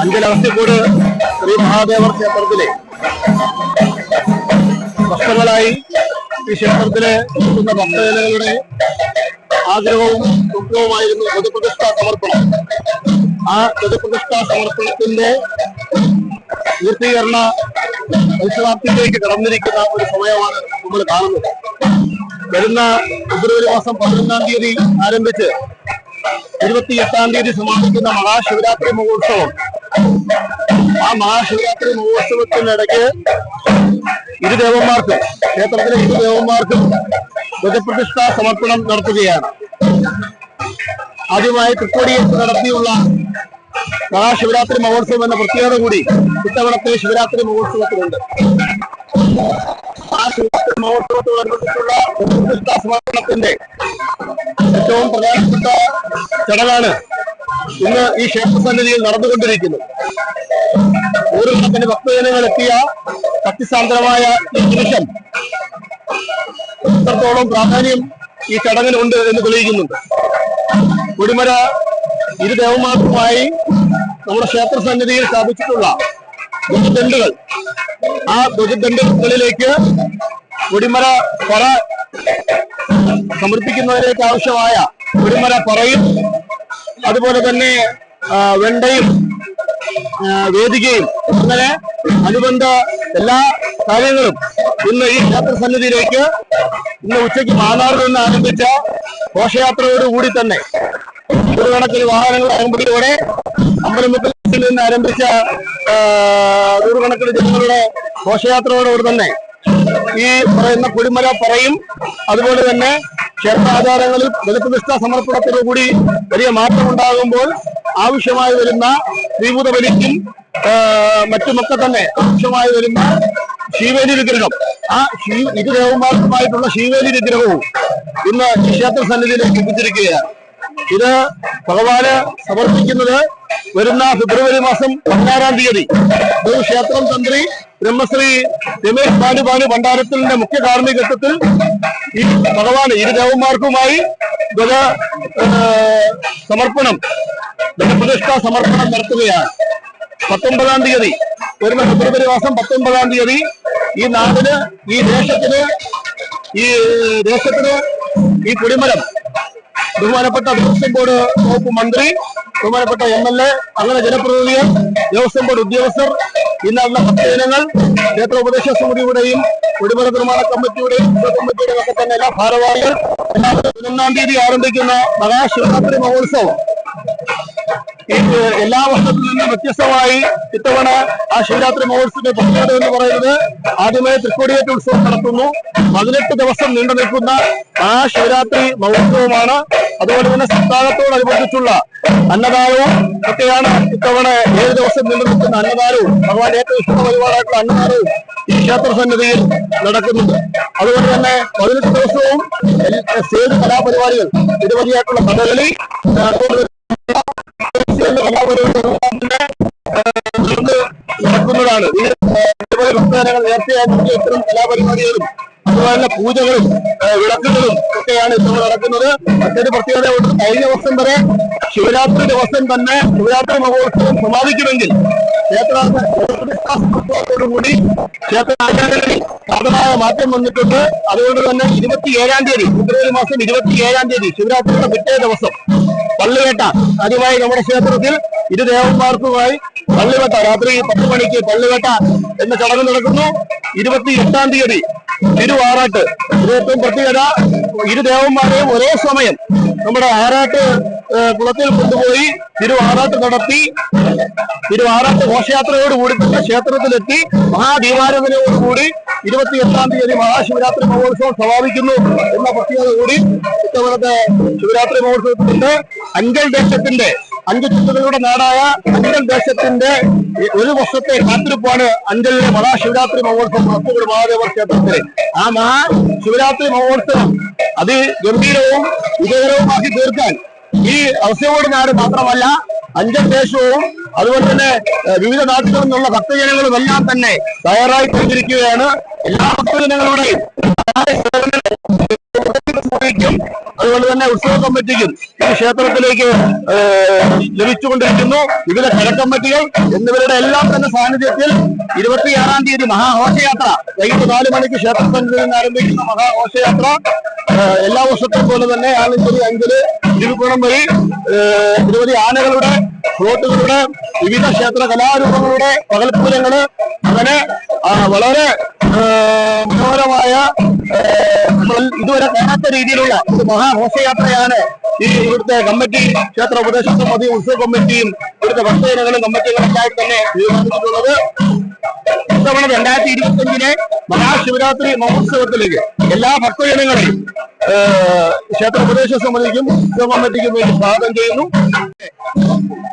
അഞ്ചലവസ്ഥക്കൂട് ശ്രീ മഹാദേവർ ക്ഷേത്രത്തിലെ വർഷങ്ങളായി ഈ ക്ഷേത്രത്തിലെ എത്തുന്ന ഭക്തജനങ്ങളുടെ ആഗ്രഹവും ദുഃഖവുമായിരുന്നു പൊതുപ്രതിഷ്ഠാ സമർപ്പണം. ആ പൊതുപ്രതിഷ്ഠാ സമർപ്പണത്തിന്റെ പൂർത്തീകരണ പരിസമാപ്തിയിലേക്ക് കടന്നിരിക്കുന്ന ഒരു സമയമാണ് നമ്മൾ കാണുന്നത്. വരുന്ന ഫെബ്രുവരി മാസം പതിനൊന്നാം തീയതി ആരംഭിച്ച് ഇരുപത്തി എട്ടാം തീയതി സമാപിക്കുന്ന മഹാശിവരാത്രി മഹോത്സവം. ആ മഹാശിവരാത്രി മഹോത്സവത്തിനിടയ്ക്ക് ഇരു ദേവന്മാർക്കും ക്ഷേത്രത്തിലെ ഇരു ദേവന്മാർക്കും ഗജപ്രതിഷ്ഠ സമർപ്പണം നടത്തുകയാണ്. ആദ്യമായി തൃക്കോടിയിൽ നടത്തിയുള്ള മഹാശിവരാത്രി മഹോത്സവം എന്ന പ്രത്യേകത കൂടി ഇത്തവണത്തെ ശിവരാത്രി മഹോത്സവത്തിലുണ്ട്. മഹോത്സവത്തോടനുബന്ധിച്ചുള്ള പ്രതിഷ്ഠാ സമർപ്പണത്തിന്റെ ഏറ്റവും പ്രധാനപ്പെട്ട ചടങ്ങാണ് ഇന്ന് ഈ ക്ഷേത്രസന്നിധിയിൽ നടന്നുകൊണ്ടിരിക്കുന്നത്. നൂറുകണക്കിന് ഭക്തജനങ്ങൾ എത്തിയ സത്യസാന്ദ്രമായ ഈ നിമിഷം എത്രത്തോളം പ്രാധാന്യം ഈ ചടങ്ങിനുണ്ട് എന്ന് തെളിയിക്കുന്നുണ്ട്. കുടിമര ഇരു ദേവന്മാർക്കുമായി നമ്മുടെ ക്ഷേത്ര സന്നിധിയിൽ സ്ഥാപിച്ചിട്ടുള്ള ധ്വജദണ്ഡുകൾ ആ ധ്വജദണ്ഡുകളിലേക്ക് കൊടിമര പറ സമർപ്പിക്കുന്നതിലേക്ക് ആവശ്യമായ കൊടിമര പറയും. അതുപോലെ തന്നെ വെണ്ടയും വേദികയും അങ്ങനെ അനുബന്ധ എല്ലാ കാര്യങ്ങളും ഇന്ന് ഈ ക്ഷേത്ര സന്നിധിയിലേക്ക് ഇന്ന് ഉച്ചയ്ക്ക് മാന്നാറിൽ നിന്ന് ആരംഭിച്ച ഘോഷയാത്രയോടുകൂടി തന്നെ നൂറുകണക്കിന് വാഹനങ്ങൾ അകമ്പടിയോടെ അമ്പലമുക്കിൽ നിന്ന് ആരംഭിച്ച നൂറുകണക്കിന് ജനങ്ങളുടെ ഘോഷയാത്രയോടുകൂടി തന്നെ ഈ പറയുന്ന കുടിമല പറയും. അതുപോലെ തന്നെ ക്ഷേത്രാചാരങ്ങളിൽ ബലിപ്രതിഷ്ഠാ സമർപ്പണത്തോടുകൂടി വലിയ മാറ്റമുണ്ടാകുമ്പോൾ ആവശ്യമായി വരുന്ന ശ്രീഭൂത ബലിക്കും മറ്റുമൊക്കെ തന്നെ ആവശ്യമായി വരുന്ന ശിവേലി വിഗ്രഹം. ആ ശിവ ഇരു ശിവേലി വിഗ്രഹവും ഇന്ന് ക്ഷേത്ര സന്നിധിയിലേക്ക് എത്തിച്ചിരിക്കുകയാണ്. ഇത് ഭഗവാന് സമർപ്പിക്കുന്നത് വരുന്ന ഫെബ്രുവരി മാസം പതിനാറാം തീയതി. ക്ഷേത്രം തന്ത്രി ബ്രഹ്മശ്രീ രമേശ് ഭാനുഭാനു ഭണ്ഡാരത്തിന്റെ മുഖ്യ കാർമ്മികത്വത്തിൽ ഈ ഭഗവാൻ ഇരു ദേവന്മാർക്കുമായി ധ്വജ സമർപ്പണം ഗജപ്രതിഷ്ഠാ സമർപ്പണം നടത്തുകയാണ്. പത്തൊമ്പതാം തീയതി വരുന്ന ഫെബ്രുവരി മാസം പത്തൊമ്പതാം തീയതി ഈ നാടിന് ഈ ദേശത്തിന് ഈ ദേശത്തിന് ഈ കുടിമരം ബഹുമാനപ്പെട്ട ദേവസ്വം ബോർഡ് വകുപ്പ് മന്ത്രി ബഹുമാനപ്പെട്ട എം എൽ എ അങ്ങനെ ജനപ്രതിനിധികൾ ദേവസ്വം ബോർഡ് ഉദ്യോഗസ്ഥർ ഇന്നുള്ള ഭക്തജനങ്ങൾ ക്ഷേത്ര ഉപദേശ സമിതിയുടെയും കൊടിമര നിർമ്മാണ കമ്മിറ്റിയുടെയും കമ്മിറ്റിയുടെയും ഒക്കെ തന്നെ എല്ലാ ഭാരവാഹികൾ പതിനൊന്നാം തീയതി ആരംഭിക്കുന്ന മഹാശിവരാത്രി മഹോത്സവം. എല്ലാ വർഷത്തിൽ നിന്നും വ്യത്യസ്തമായി ഇത്തവണ ആ ശിവരാത്രി മഹോത്സവത്തിന്റെ പ്രത്യേകത എന്ന് പറയുന്നത് ആദ്യമായി തൃക്കോടിയേറ്റ് ഉത്സവം നടത്തുന്നു പതിനെട്ട് ദിവസം നീണ്ടു നിൽക്കുന്ന ആ ശിവരാത്രി മഹോത്സവമാണ് അതുപോലെ തന്നെ സപ്താഹത്തോടനുബന്ധിച്ചുള്ള അന്നദാനവും ഒക്കെയാണ് ഇത്തവണ ഏഴ് ദിവസം നിലനിൽക്കുന്ന നിൽക്കുന്ന അന്നദാനവും. ഭഗവാൻ ഏറ്റവും ഇഷ്ട പരിപാടായിട്ടുള്ള അന്നദാനവും ഈ ക്ഷേത്ര സന്നിധിയിൽ നടക്കുന്നുണ്ട്. അതുപോലെ തന്നെ പതിനെട്ട് ദിവസവും സ്റ്റേജ് കലാപരിപാടികൾ നിരവധിയായിട്ടുള്ള കഥകളി നടക്കുന്നതാണ്. നിരവധി ഭക്തജനങ്ങൾ നേരത്തെ ആരംഭിച്ച ഇത്തരം കലാപരിപാടികളും അതുപോലെ പൂജകളും വിളക്കുകളും ഒക്കെയാണ് ഇപ്പോൾ നടക്കുന്നത്. മറ്റൊരു പ്രത്യേകത ഉണ്ട്. കഴിഞ്ഞ ദിവസം വരെ ശിവരാത്രി ദിവസം തന്നെ ശിവരാത്രി മഹോത്സവം സമാപിക്കുമെങ്കിൽ ക്ഷേത്രത്തോടുകൂടി ക്ഷേത്ര ആചാരങ്ങളിൽ സാധനമായ മാറ്റം വന്നിട്ടുണ്ട്. അതുകൊണ്ട് തന്നെ ഇരുപത്തി ഏഴാം തീയതി ഫെബ്രുവരി മാസം ഇരുപത്തി ഏഴാം തീയതി ശിവരാത്രിയുടെ പിറ്റേ ദിവസം പള്ളുകേട്ട ആദ്യമായി നമ്മുടെ ക്ഷേത്രത്തിൽ ഇരു ദേവന്മാർക്കുമായി പള്ളിവട്ട രാത്രി പത്ത് മണിക്ക് പള്ളിവട്ട എന്ന ചടങ്ങ് നടക്കുന്നു. ഇരുപത്തി എട്ടാം തീയതി തിരുവാറാട്ട്. ഇത് ഏറ്റവും പ്രത്യേകത. ഇരു ദേവന്മാരെയും ഒരേ സമയം നമ്മുടെ ആറാട്ട് കുളത്തിൽ കൊണ്ടുപോയി തിരുവാറാട്ട് നടത്തി തിരുവാറാട്ട് ഘോഷയാത്രയോടുകൂടി തന്നെ ക്ഷേത്രത്തിലെത്തി. മഹാദീപാരാധനയോടുകൂടി ഇരുപത്തി എട്ടാം തീയതി മഹാശിവരാത്രി മഹോത്സവം സമാപിക്കുന്നു എന്ന പ്രത്യേകത കൂടി ഇത്തവണത്തെ ശിവരാത്രി മഹോത്സവത്തിന്റെ അഞ്ചൽ ദേശത്തിന്റെ അഞ്ച് ചുറ്റുകളുടെ നാടായ അഞ്ചൽ ദേശത്തിന്റെ ഒരു വർഷത്തെ കാത്തിരിപ്പാണ് അഞ്ചലിലെ മഹാശിവരാത്രി മഹോത്സവം പുറത്തുകൂടി മഹാദേവ ക്ഷേത്രത്തിൽ ആ മഹാ ശിവരാത്രി മഹോത്സവം അതിഗംഭീരവും വിജയകരവുമാക്കി തീർക്കാൻ ഈ അവസ്ഥയോട് നാട് മാത്രമല്ല അഞ്ചൽ ദേശവും അതുപോലെ തന്നെ വിവിധ നാട്ടുകളിൽ നിന്നുള്ള ഭക്തജനങ്ങളും എല്ലാം തന്നെ തയ്യാറായി കഴിഞ്ഞിരിക്കുകയാണ് എല്ലാ ഭക്തജനങ്ങളുടെയും. അതുകൊണ്ട് തന്നെ ഉത്സവ കമ്മിറ്റിക്കും ഈ ക്ഷേത്രത്തിലേക്ക് ലഭിച്ചുകൊണ്ടിരിക്കുന്നു. വിവിധ കരക്കമ്മിറ്റികൾ എന്നിവരുടെ എല്ലാം തന്നെ സാന്നിധ്യത്തിൽ ഇരുപത്തിയാറാം തീയതി മഹാഘോഷയാത്ര വൈകിട്ട് നാല് മണിക്ക് ക്ഷേത്രത്തിൽ നിന്ന് ആരംഭിക്കുന്ന മഹാഘോഷയാത്ര എല്ലാ വർഷത്തെ പോലെ തന്നെ ആലഞ്ചേരി അഞ്ചൽ തിരുപ്പുറം വഴി നിരവധി ആനകളുടെ ഫ്ലോട്ടുകളുടെ വിവിധ ക്ഷേത്ര കലാരൂപങ്ങളുടെ പകൽപ്പൂരങ്ങൾ. അങ്ങനെ വളരെ നമ്മൾ ഇതുവരെ കാണാത്ത രീതിയിലുള്ള മഹാഘോഷയാത്രയാണ് ഈ ഇവിടുത്തെ കമ്മിറ്റി ക്ഷേത്ര ഉപദേശ സമിതി ഉത്സവ കമ്മിറ്റിയും ഇവിടുത്തെ ഭക്തജനങ്ങളും കമ്മിറ്റികളൊക്കെ തന്നെ തീരുമാനിച്ചിട്ടുള്ളത് ഇത്തവണ രണ്ടായിരത്തി ഇരുപത്തി അഞ്ചിലെ മഹാശിവരാത്രി മഹോത്സവത്തിലേക്ക് എല്ലാ ഭക്തജനങ്ങളെയും ക്ഷേത്ര ഉപദേശ സമിതിക്കും ഉത്സവ കമ്മിറ്റിക്കും വേണ്ടി സ്വാഗതം ചെയ്യുന്നു.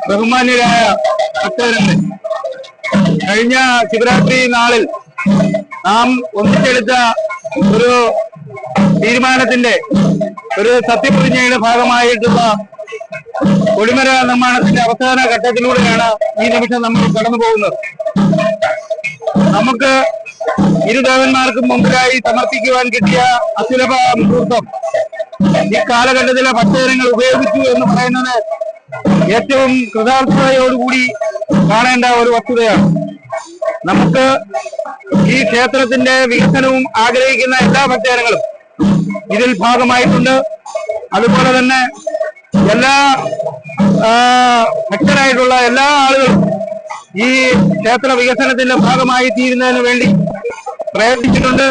ബഹുമാന്യരായ ഭക്തജനങ്ങൾ കഴിഞ്ഞ ശിവരാത്രി നാളിൽ നാം ഒന്നിച്ചെടുത്ത ഒരു തീരുമാനത്തിന്റെ ഒരു സത്യപ്രതിജ്ഞയുടെ ഭാഗമായിട്ടുള്ള കൊടിമര നിർമ്മാണത്തിന്റെ അവസാന ഘട്ടത്തിലൂടെയാണ് ഈ നിമിഷം നമ്മൾ കടന്നു പോകുന്നത്. നമുക്ക് ഇരുദേവന്മാർക്കും മുമ്പിലായി സമർപ്പിക്കുവാൻ കിട്ടിയ അസുലഭ മുഹൂർത്തം ഈ കാലഘട്ടത്തിലെ ഭക്തജനങ്ങൾ ഉപയോഗിച്ചു എന്ന് പറയുന്നത് ഏറ്റവും കൃതാർത്ഥതയോടുകൂടി കാണേണ്ട ഒരു വസ്തുതയാണ്. നമുക്ക് ഈ ക്ഷേത്രത്തിന്റെ വികസനവും ആഗ്രഹിക്കുന്ന എല്ലാ ഭക്തജനങ്ങളും ഇതിൽ ഭാഗമായിട്ടുണ്ട്. അതുപോലെ തന്നെ എല്ലാ ഭക്തരായിട്ടുള്ള എല്ലാ ആളുകളും ഈ ക്ഷേത്ര വികസനത്തിന്റെ ഭാഗമായി തീരുന്നതിന് വേണ്ടി പ്രയത്നിച്ചിട്ടുണ്ട്.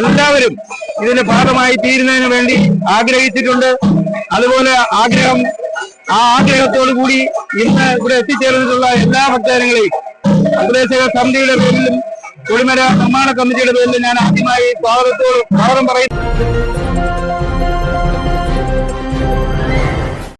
എല്ലാവരും ഇതിന്റെ ഭാഗമായി തീരുന്നതിന് വേണ്ടി ആഗ്രഹിച്ചിട്ടുണ്ട്. അതുപോലെ ആഗ്രഹം ആ ആഗ്രഹത്തോടു കൂടി ഇന്ന് ഇവിടെ എത്തിച്ചേർന്നിട്ടുള്ള എല്ലാ ഭക്തജനങ്ങളെയും ഉപദേശക സമിതിയുടെ പേരിലും കൊടിമര നിർമ്മാണ കമ്മിറ്റിയുടെ പേരിലും ഞാൻ ആദ്യമായി സ്വാഗതത്തോട് സ്വാഗതം പറയുന്നു.